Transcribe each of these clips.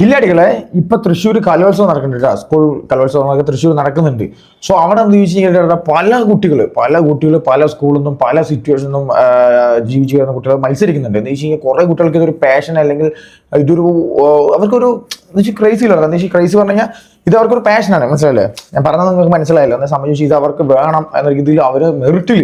കില്ലാടികളെ ഇപ്പൊ തൃശ്ശൂർ കലോത്സവം നടക്കുന്നുണ്ട് സ്കൂൾ കലോത്സവം തൃശ്ശൂർ നടക്കുന്നുണ്ട്. സോ അവിടെ എന്ത് ചോദിച്ചു കഴിഞ്ഞാൽ പല കുട്ടികൾ പല കുട്ടികൾ പല സ്കൂളിൽ നിന്നും പല സിറ്റുവേഷനിൽ നിന്നും ജീവിച്ചു വരുന്ന കുട്ടികൾ മത്സരിക്കുന്നുണ്ട്. എന്ന് വെച്ച് കഴിഞ്ഞാൽ കുറെ കുട്ടികൾക്ക് ഇതൊരു പാഷൻ അല്ലെങ്കിൽ ഇതൊരു അവർക്കൊരു എന്ന് വെച്ചാൽ ക്രൈസി ഇല്ല എന്ന് വെച്ചാൽ ക്രൈസി പറഞ്ഞു കഴിഞ്ഞാൽ ഇത് അവർക്കൊരു പാഷനാണ് മനസ്സിലായില്ലേ? ഞാൻ പറഞ്ഞത് നിങ്ങൾക്ക് മനസ്സിലായല്ലോ. എന്നെ സംബന്ധിച്ച് ഇത് അവർക്ക് വേണം. എന്ന രീതിയിൽ അവർ മെറിറ്റിൽ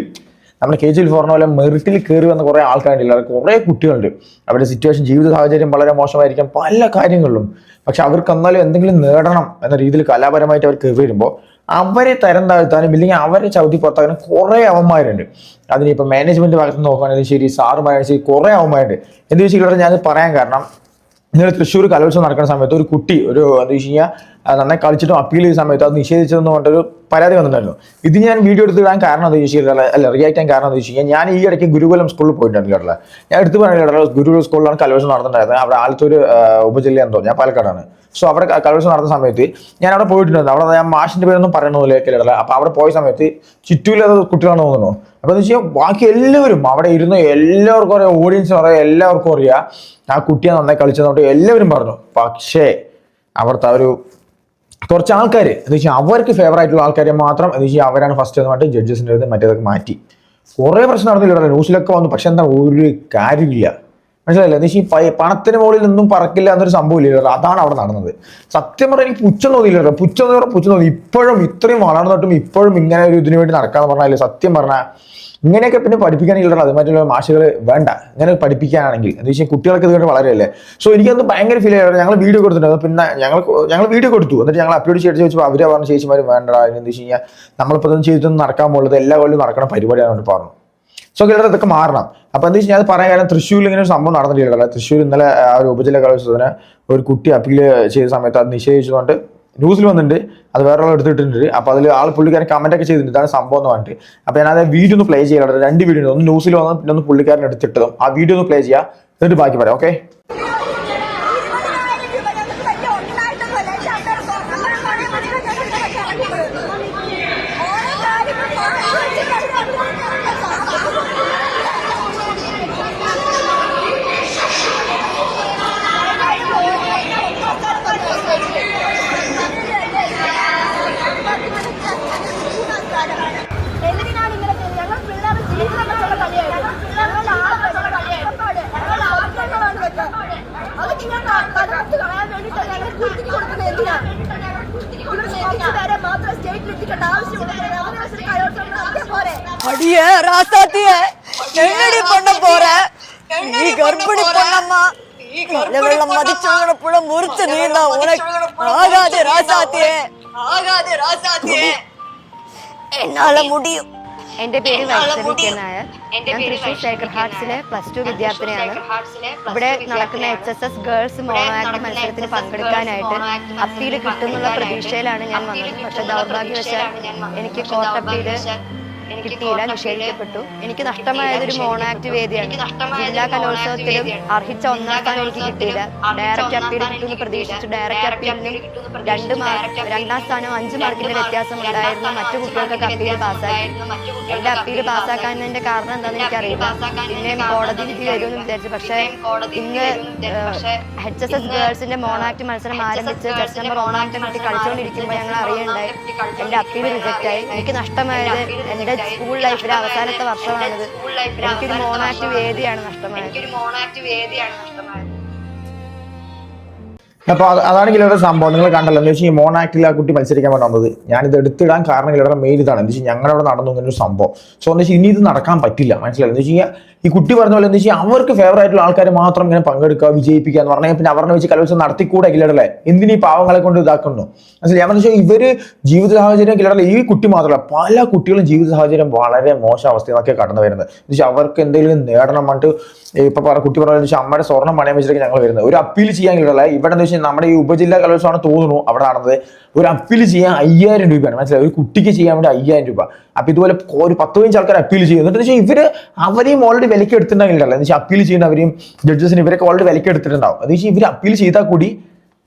നമ്മുടെ കെ ജിയിൽ പറഞ്ഞ പോലെ മെറിറ്റിൽ കയറി വന്ന കുറേ ആൾക്കാരുണ്ടല്ലോ കുറേ കുട്ടികളുണ്ട്. അവരുടെ സിറ്റുവേഷൻ ജീവിത സാഹചര്യം വളരെ മോശമായിരിക്കാം പല കാര്യങ്ങളിലും. പക്ഷെ അവർക്ക് എന്നാലും എന്തെങ്കിലും നേടണം എന്ന രീതിയിൽ കലാപരമായിട്ട് അവർ കയറി വരുമ്പോൾ അവരെ തരം താഴ്ത്താനും ഇല്ലെങ്കിൽ അവരെ ചവിട്ടി പുറത്താക്കാനും കുറേ അവന്മാരുണ്ട്. അതിനിപ്പോൾ മാനേജ്മെന്റ് ഭാഗത്ത് നോക്കുകയാണെങ്കിലും ശരി സാറുമാരും ശരി കുറേ അവന്മാരുണ്ട്. എന്ത് വെച്ചാൽ ഞാൻ പറയാൻ കാരണം ഇന്നലെ തൃശ്ശൂർ കലോത്സവം നടക്കുന്ന സമയത്ത് ഒരു കുട്ടി ഒരു എന്താ വെച്ച് കഴിഞ്ഞാൽ നന്നായി കളിച്ചിട്ടും അപ്പീൽ ചെയ്ത സമയത്ത് അത് നിഷേധിച്ചതെന്ന് പറഞ്ഞിട്ടൊരു പരാതി വന്നിട്ടുണ്ടായിരുന്നു. ഇത് ഞാൻ വീഡിയോ എടുത്ത് ഇടാൻ കാരണം എന്താ ചോദിച്ചു അല്ല റിയാക്ട് ചെയ്യാൻ കാരണം എന്താ വെച്ച് കഴിഞ്ഞാൽ ഞാൻ ഈ ഇടയ്ക്ക് ഗുരുകുലം സ്കൂളിൽ പോയിട്ടുണ്ടായിരുന്നു കേട്ടോ ഞാൻ എടുത്ത് പറയുന്നത് ഗുരുകുലം സ്കൂളിലാണ് കലോത്സവം നടന്നിട്ടുണ്ടായിരുന്നത്. അവിടെ ആലത്തൂർ ഉപജില്ല ഉപജില്ല എന്തോ ഞാൻ പാലക്കാടാണ്. സോ അവിടെ കലോത്സവം നടന്ന സമയത്ത് ഞാൻ അവിടെ പോയിട്ടുണ്ടായിരുന്നു. അവിടെ ഞാൻ മാഷിന്റെ പേരൊന്നും പറയണമെന്നില്ല കേട്ടോ അപ്പൊ അവിടെ പോയ സമയത്ത് ചുറ്റൂലത് കുട്ടികളാണ് തോന്നുന്നു. അപ്പൊ എന്താ വെച്ചാൽ ബാക്കി എല്ലാവരും അവിടെ ഇരുന്ന് എല്ലാവർക്കും അറിയാം ഓഡിയൻസ് അറിയാം എല്ലാവർക്കും അറിയാം. ആ കുട്ടിയെ നന്നായി കളിച്ചതുകൊണ്ട് എല്ലാവരും പറഞ്ഞു. പക്ഷേ അവിടുത്തെ ഒരു കുറച്ച് ആൾക്കാർ എന്ന് വെച്ചാൽ അവർക്ക് ഫേവർ ആയിട്ടുള്ള ആൾക്കാരെ മാത്രം എന്ന് വെച്ചാൽ അവരാണ് ഫസ്റ്റ് എന്ന് പറഞ്ഞിട്ട് ജഡ്ജസിന്റെ അടുത്ത് മറ്റേതൊക്കെ മാറ്റി. കുറേ പ്രശ്നം നടന്നില്ല ന്യൂസിലൊക്കെ വന്നു. പക്ഷെ എന്താ ഒരു കാര്യമില്ല. മനസ്സിലായില്ല? എന്ന് വെച്ചാൽ ഈ പണത്തിന് മുകളിൽ നിന്നും പറക്കില്ല എന്നൊരു സംഭവം ഇല്ല അതാണ് അവിടെ നടന്നത്. സത്യം പറഞ്ഞാൽ എനിക്ക് പുച്ഛം തോന്നിയില്ല പുച്ഛം തോന്നി പുച്ഛം തോന്നി ഇപ്പോഴും ഇത്രയും വളർന്നിട്ടും ഇപ്പോഴും ഇങ്ങനെ ഒരു ഇതിനു വേണ്ടി നടക്കാന്ന് പറഞ്ഞാൽ സത്യം പറഞ്ഞാൽ ഇങ്ങനെയൊക്കെ പിന്നെ പഠിപ്പിക്കാനെങ്കിൽ അത് മറ്റുള്ള മാഷുകൾ വേണ്ട. ഇങ്ങനെ പഠിപ്പിക്കാനാണെങ്കിൽ. എന്ന് വെച്ചാൽ കുട്ടികൾക്ക് ഇതുകൊണ്ട് വളരെയല്ലേ. സോ എനിക്കത് ഭയങ്കര ഫീൽ ആയിരുന്നു ഞങ്ങൾ വീഡിയോ കൊടുത്തിട്ടുണ്ട് പിന്നെ ഞങ്ങൾ ഞങ്ങൾ വീഡിയോ കൊടുത്തു എന്നിട്ട് ഞങ്ങൾ അപ്ലോഡ് ചെയ്ത് ചോദിച്ചപ്പോൾ അവർ പറഞ്ഞ ചേച്ചിമാർ വേണ്ട എന്ന് വെച്ച് കഴിഞ്ഞാൽ നമ്മളിപ്പോൾ ഒന്നും ചെയ്തിട്ടൊന്നും നടക്കാൻ പോകുന്നത് എല്ലാ കൊല്ലം നടക്കണ പരിപാടിയാണ് പറഞ്ഞു. സോ കേരളത്തിൽ ഇതൊക്കെ മാറണം. അപ്പൊ എന്താ വെച്ചാൽ അത് പറയാൻ കാരണം തൃശ്ശൂരിൽ ഇങ്ങനെ ഒരു സംഭവം നടന്നിട്ടില്ല തൃശ്ശൂർ ഇന്നലെ ആ ഒരു ഉപജില്ല കലോത്സവത്തിന് ഒരു കുട്ടി അപ്പീൽ ചെയ്ത സമയത്ത് അത് നിഷേധിച്ചുകൊണ്ട് ന്യൂസിൽ വന്നിട്ടുണ്ട്. അത് വേറെ ആൾ എടുത്തിട്ടുണ്ട് അപ്പൊ അതിൽ ആൾ പുള്ളിക്കാരൻ കമന്റ് ഒക്കെ ചെയ്തിട്ടുണ്ട്. ഇതാണ് സംഭവം എന്ന് പറഞ്ഞിട്ട്. അപ്പൊ ഞാൻ അത് വീഡിയോ ഒന്ന് പ്ലേ ചെയ്യാറുണ്ട് രണ്ട് വീഡിയോ ഒന്ന് ന്യൂസിൽ വന്നു പിന്നെ ഒന്ന് പുള്ളിക്കാരൻ എടുത്തിട്ടതും ആ വീഡിയോ ഒന്ന് പ്ലേ ചെയ്യാം. എന്നിട്ട് ബാക്കി പറയാം ഓക്കെ அடியே ராசாத்தியே எங்கடி பண்ண போற நீ கர்ப்பிணி பண்ணம்மா நல்ல வெள்ளம் மதிச்சவன புள்ள முறிச்சு நீந்தா உனக்கு ஆகாது ராசாத்தியே ஆகாது ராசாத்தியே என்னால முடியும் എന്റെ പേര് എന്നാളെ വത്സവി കെ മുടിയും. നായർ എന്റെ ഞാൻ പേര് Thrissur Vaishnavi Sacred K ഹാർട്സിലെ Nair. Plus two ഞാൻ വിദ്യാർത്ഥിനിയാണ് തൃശൂർ സേക്രഡ് ഹാർട്സിലെ പ്ലസ് ടു ഇവിടെ നടക്കുന്ന വിദ്യാർത്ഥിനിയാണ്. എച്ച് എസ് എസ് ഗേൾസ് ഇവിടെ മോണോ ആക്ട് നടക്കുന്ന മത്സരത്തിന് SSS പങ്കെടുക്കാനായിട്ട് girls mono act appeal മത്സരത്തിന് കിട്ടുന്നുള്ള പങ്കെടുക്കാനായിട്ട് പ്രതീക്ഷയിലാണ് ഞാൻ അപ്പീൽ വന്നത് പക്ഷെ കിട്ടുന്നുള്ള ദൗർഭാഗ്യവശാൽ പ്രതീക്ഷയിലാണ് ഞാൻ വന്നത്. എനിക്ക് പക്ഷെ കോട്ടപ്പീല് ദൗർഭാഗ്യവശാൽ എനിക്ക് കിട്ടിയില്ല നിഷേധിക്കപ്പെട്ടു. എനിക്ക് നഷ്ടമായതൊരു മോണാക്ട്. വേദിയാണ് ജില്ലാ കലോത്സവത്തിലും അർഹിച്ച ഒന്നാം സ്ഥാനം എനിക്ക് കിട്ടിയില്ല. ഡയറക്റ്റ് അപ്പീൽ കിട്ടുമെന്ന് പ്രതീക്ഷിച്ചു ഡയറക്റ്റ് അപ്പീലിനും രണ്ട് മാർക്ക് രണ്ടാം സ്ഥാനം അഞ്ച് മാർക്കിന്റെ മാർക്ക് വ്യത്യാസം ഉണ്ടായിരുന്നു മറ്റു കുട്ടികൾക്കൊക്കെ അപ്പീൽ പാസ്സായി എന്റെ അപ്പീൽ പാസ്സാക്കാനതിന്റെ കാരണം എന്താണെന്ന് എനിക്കറിയില്ല. പിന്നെ കോടതി വിധി വരുമെന്ന് വിചാരിച്ചു. പക്ഷേ ഇന്ന് എച്ച് എസ് എസ് ഗേൾസിന്റെ മോണാക്ട് മത്സരം ആരംഭിച്ച് ജസ്റ്റ് നമ്പർ ഓണാക്ട് കുട്ടി കളിച്ചുകൊണ്ടിരിക്കുമ്പോൾ ഞങ്ങൾ അറിയണ്ടായി എന്റെ അപ്പീൽ റിജക്റ്റ് ആയി. എനിക്ക് നഷ്ടമായത് എന്റെ സ്കൂൾ ലൈഫിലെ അവസാനത്തെ വർഷമാണിത്. എനിക്കൊരു മോണാക്ട് വേദിയാണ് നഷ്ടമായത്. എനിക്കൊരു അതാണ് ഇവിടെ സംഭവം. നിങ്ങൾ കണ്ടല്ലോ എന്ന് വെച്ചാൽ ഈ മോൺ ആക്ടിൽ ആ കുട്ടി മത്സരിക്കാൻ വേണ്ടി വന്നത്. ഞാനിത് എടുത്തിടാൻ കാരണം ഇവിടെ മെയിൽ ഇതാണ് എന്ന് വെച്ചാൽ ഞങ്ങളവിടെ നടന്നു ഇങ്ങനെ ഒരു സംഭവം. സോ എന്ന് വെച്ചാൽ ഇനി ഇത് നടക്കാൻ പറ്റില്ല. മനസ്സിലായി? എന്ന് വെച്ച് കഴിഞ്ഞാൽ ഈ കുട്ടി പറഞ്ഞ പോലെ എന്താ വെച്ചാൽ അവർക്ക് ഫേവർ ആയിട്ടുള്ള ആൾക്കാർ മാത്രം ഇങ്ങനെ പങ്കെടുക്കുക വിജയിപ്പിക്കുക എന്ന് പറഞ്ഞാൽ പിന്നെ അവരുടെ വെച്ച് കലോത്സവം നടത്തിക്കൂടെ കിലടല്ലേ എന്തിനീ പാവങ്ങളെ കൊണ്ട് ഇതാക്കുന്നു? മനസ്സിലായി? ഞാൻ പറഞ്ഞാൽ ഇവർ ജീവിത സാഹചര്യം കിലടല്ല ഈ കുട്ടി മാത്രമല്ല പല കുട്ടികളും ജീവിത സാഹചര്യം വളരെ മോശം അവസ്ഥയിലൊക്കെ കടന്നു വരുന്നത്. എന്ന് വെച്ചാൽ അവർക്ക് എന്തെങ്കിലും നേടണം പറഞ്ഞിട്ട് ഇപ്പൊ പറഞ്ഞ കുട്ടി പറഞ്ഞ വെച്ചാൽ അമ്മയുടെ സ്വർണം പണയം വെച്ചിട്ട് ഞങ്ങൾ വരുന്നത്. ഒരു അപ്പീൽ ചെയ്യാൻ കിട്ടല ഇവിടെ എന്ന് വെച്ചാൽ നമ്മുടെ ഈ ഉപജില്ലാ കലോത്സവമാണ് തോന്നുന്നു അവിടെ നടന്നത്. ഒരു അപ്പീൽ ചെയ്യാൻ അയ്യായിരം രൂപയാണ്. മനസ്സിലായി? ഒരു കുട്ടിക്ക് ചെയ്യാൻ വേണ്ടി അയ്യായിരം രൂപ. അപ്പൊ ഇതുപോലെ ഒരു പത്ത് പതിനഞ്ച് ആൾക്കാർ അപ്പീൽ ചെയ്യും. എന്നിട്ട് വെച്ചാൽ ഇവർ അവരെയും ഓൾറെഡി വിലക്ക് എടുത്തിട്ടുണ്ടെങ്കിൽ എന്ന് വെച്ചാൽ അപ്പീൽ ചെയ്യുന്ന അവരെയും ജഡ്ജസിന് ഇവരൊക്കെ ഓൾറെഡി വിലക്ക് എടുത്തിട്ടുണ്ടാവും. എന്ന് വെച്ചാൽ ഇവർ അപ്പീൽ ചെയ്താൽ കൂടി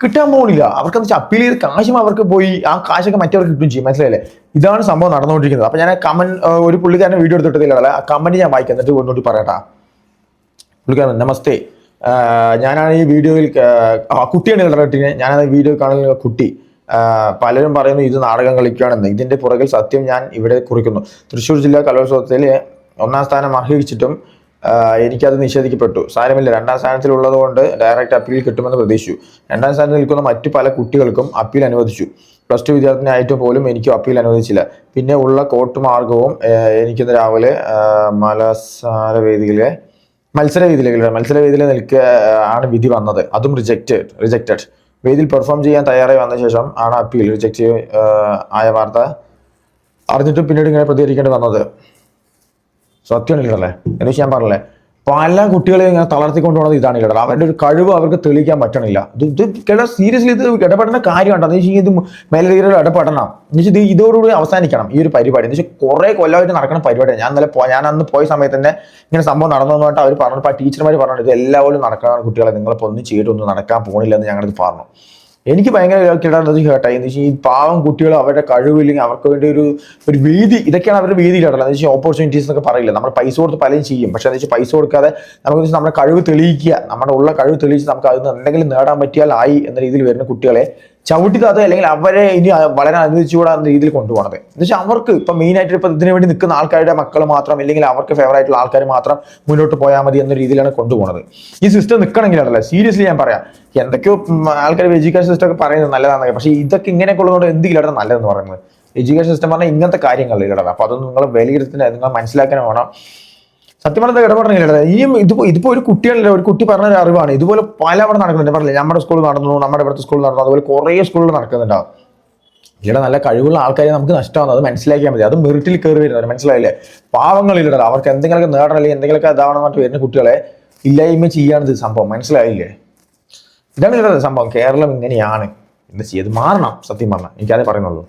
കിട്ടാൻ പോകുന്നില്ല അവർക്ക് വെച്ചാൽ അപ്പീൽ ചെയ്ത് കാശും അവർക്ക് പോയി ആ കാശൊക്കെ മറ്റവർക്ക് കിട്ടും ചെയ്യും. മനസ്സിലായില്ലേ? ഇതാണ് സംഭവം നടന്നുകൊണ്ടിരിക്കുന്നത്. അപ്പൊ ഞാൻ കമന്റ് ഒരു പുള്ളിക്കാരൻ വീഡിയോ എടുത്തിട്ടില്ല ആ കമന്റ് ഞാൻ വായിക്കാം. എന്നിട്ട് ഒന്നുകൂടി പറയട്ടാ. പുള്ളിക്കാരൻ നമസ്തേ. ഞാനാണ് ഈ വീഡിയോയിൽ കുട്ടിയാണ് ഞാനാണ് ഈ വീഡിയോ കാണുന്ന കുട്ടി. പലരും പറയുന്നു ഇത് നാടകം കളിക്കുകയാണെന്ന്. ഇതിന്റെ പുറകിൽ സത്യം ഞാൻ ഇവിടെ കുറിക്കുന്നു. തൃശ്ശൂർ ജില്ലാ കലോത്സവത്തിൽ ഒന്നാം സ്ഥാനം അർഹിച്ചിട്ടും എനിക്കത് നിഷേധിക്കപ്പെട്ടു. സാരമില്ല. രണ്ടാം സ്ഥാനത്തിലുള്ളത് കൊണ്ട് ഡയറക്റ്റ് അപ്പീൽ കിട്ടുമെന്ന് പ്രതീക്ഷിച്ചു. രണ്ടാം സ്ഥാനത്ത് നിൽക്കുന്ന മറ്റു പല കുട്ടികൾക്കും അപ്പീൽ അനുവദിച്ചു. പ്ലസ് ടു വിദ്യാർത്ഥിനായിട്ട് പോലും എനിക്ക് അപ്പീൽ അനുവദിച്ചില്ല. പിന്നെ ഉള്ള കോട്ട് മാർഗവും എനിക്ക് എനിക്കിന്ന് രാവിലെ മലസാര വേദിയിലെ മത്സര വേദിയിലെ മത്സര വേദിയിൽ നിൽക്കുക ആണ് വിധി വന്നത്. അതും റിജക്റ്റഡ് റിജക്റ്റഡ് വേദിയിൽ പെർഫോം ചെയ്യാൻ തയ്യാറായി വന്ന ശേഷം ആണ് അപ്പീൽ റിജക്റ്റ് ആയ വാർത്ത അറിഞ്ഞിട്ടും പിന്നീട് ഇങ്ങനെ പ്രതികരിക്കേണ്ടി വന്നത്. സത്യമാണില്ലല്ലേ എന്ന് ഞാൻ പറഞ്ഞല്ലേ? പല കുട്ടികളെയും ഇങ്ങനെ തളർത്തിക്കൊണ്ട് പോകുന്നത് ഇതാണ് കേട്ടത് അവരുടെ ഒരു കഴിവ് അവർക്ക് തെളിയിക്കാൻ പറ്റണില്ല. ഇത് കേട്ടോ സീരിയസ്ലി ഇത് ഇടപെടേണ്ട കാര്യമാണ് എന്ന് വെച്ചാൽ ഇത് മേലധികാരികൾ ഇടപെടണം. എന്ന് വെച്ചാൽ ഇത് ഇതോടുകൂടി അവസാനിക്കണം ഈ ഒരു പരിപാടി. എന്ന് വെച്ചാൽ കുറെ കൊല്ലമായിട്ട് നടക്കുന്ന പരിപാടിയാണ്. ഞാൻ നല്ല ഞാൻ അന്ന് പോയ സമയത്ത് തന്നെ ഇങ്ങനെ സംഭവം നടന്നു എന്നിട്ട് അവർ പറഞ്ഞു ആ ടീച്ചർമാർ പറഞ്ഞു ഇത് എല്ലാവരും നടക്കാനാണ് കുട്ടികളെ. നിങ്ങളിപ്പോൾ ഒന്നും ചെയ്തിട്ടൊന്നും നടക്കാൻ പോകണില്ലെന്ന് ഞങ്ങളിത് പറഞ്ഞു. എനിക്ക് ഭയങ്കര കിടന്നത് ഹേട്ടായി എന്ന് വെച്ചാൽ ഈ പാവം കുട്ടികൾ അവരുടെ കഴിവില്ലെങ്കിൽ അവർക്ക് വേണ്ടി ഒരു ഒരു വീതി ഇതൊക്കെയാണ് അവരുടെ വീതി കേട്ടത് എന്ന് വെച്ചാൽ ഓപ്പർച്യൂണിറ്റീസ് എന്നൊക്കെ പറയില്ല? നമ്മൾ പൈസ കൊടുത്ത് പലരും ചെയ്യും. പക്ഷേ എന്ന് വെച്ചാൽ പൈസ കൊടുക്കാതെ നമുക്ക് നമ്മുടെ കഴിവ് തെളിയിക്കുക. നമ്മുടെ ഉള്ള കഴിവ് തെളിയിച്ച് നമുക്ക് അതിൽ നിന്ന് എന്തെങ്കിലും നേടാൻ പറ്റിയാൽ ആയി എന്ന രീതിയിൽ വരുന്ന കുട്ടികളെ ചവിട്ടി അല്ലെങ്കിൽ അവരെ ഇനി വളരെ അനുവദിച്ചുകൂടാ എന്ന രീതിയിൽ കൊണ്ടുപോകണത് എന്ന് വെച്ചാൽ അവർക്ക് ഇപ്പൊ മെയിൻ ആയിട്ട് ഇപ്പൊ ഇതിനു വേണ്ടി നിൽക്കുന്ന ആൾക്കാരുടെ മക്കൾ മാത്രം അല്ലെങ്കിൽ അവർക്ക് ഫേവർ ആയിട്ടുള്ള ആൾക്കാർ മാത്രം മുന്നോട്ട് പോയാൽ മതി എന്ന രീതിയിലാണ് കൊണ്ടുപോകുന്നത് ഈ സിസ്റ്റം നിൽക്കണമെങ്കിലാണല്ലോ സീരിയസ്ലി ഞാൻ പറയാം. എന്തൊക്കെയോ ആൾക്കാർ എഡ്യൂക്കേഷൻ സിസ്റ്റം ഒക്കെ പറയുന്നത് നല്ലതാണെന്നൊക്കെ. പക്ഷേ ഇതൊക്കെ ഇങ്ങനെയൊക്കെ ഉള്ളതുകൊണ്ട് എന്തെങ്കിലും നല്ലതെന്ന് പറയുന്നത്? എഡ്യൂക്കേഷൻ സിസ്റ്റം പറഞ്ഞാൽ ഇങ്ങനത്തെ കാര്യങ്ങളിലാണ് അപ്പോൾ അതൊന്നും നിങ്ങൾ വിലയിരുത്തുന്ന നിങ്ങൾ മനസ്സിലാക്കാൻ വേണം. സത്യം പറഞ്ഞാൽ ഇടപെടണമെങ്കിലേ ഇനിയും ഇതിപ്പോ ഇതിപ്പോ ഒരു കുട്ടിയല്ല ഒരു കുട്ടി പറഞ്ഞ ഒരു അറിവാണ്. ഇതുപോലെ പല അവിടെ നടക്കുന്നുണ്ട് പറഞ്ഞില്ല നമ്മുടെ സ്കൂൾ നടന്നു നമ്മുടെ ഇവിടുത്തെ സ്കൂൾ നടന്നു അതുപോലെ കുറേ സ്കൂളിൽ നടക്കുന്നുണ്ടാവും. ഇവിടെ നല്ല കഴിവുള്ള ആൾക്കാരെ നമുക്ക് നഷ്ടമാണ് അത് മനസ്സിലാക്കിയാൽ മതി. അത് മെറിറ്റിൽ കയറി വരുന്നത് മനസ്സിലായില്ലേ? പാവങ്ങളില്ലടാ അവർക്ക് എന്തെങ്കിലുമൊക്കെ നേടണം അല്ലെങ്കിൽ എന്തെങ്കിലുമൊക്കെ ഇതാവണം എന്നിട്ട് വരുന്ന കുട്ടികളെ ഇല്ലായ്മ ചെയ്യാണ് സംഭവം. മനസ്സിലായില്ലേ? ഇതാണ് ഇതിന്റെ സംഭവം. കേരളം ഇങ്ങനെയാണ്. എന്താ ചെയ്യത് മാറണം സത്യം പറഞ്ഞാൽ എനിക്കതേ പറയുന്നുള്ളൂ.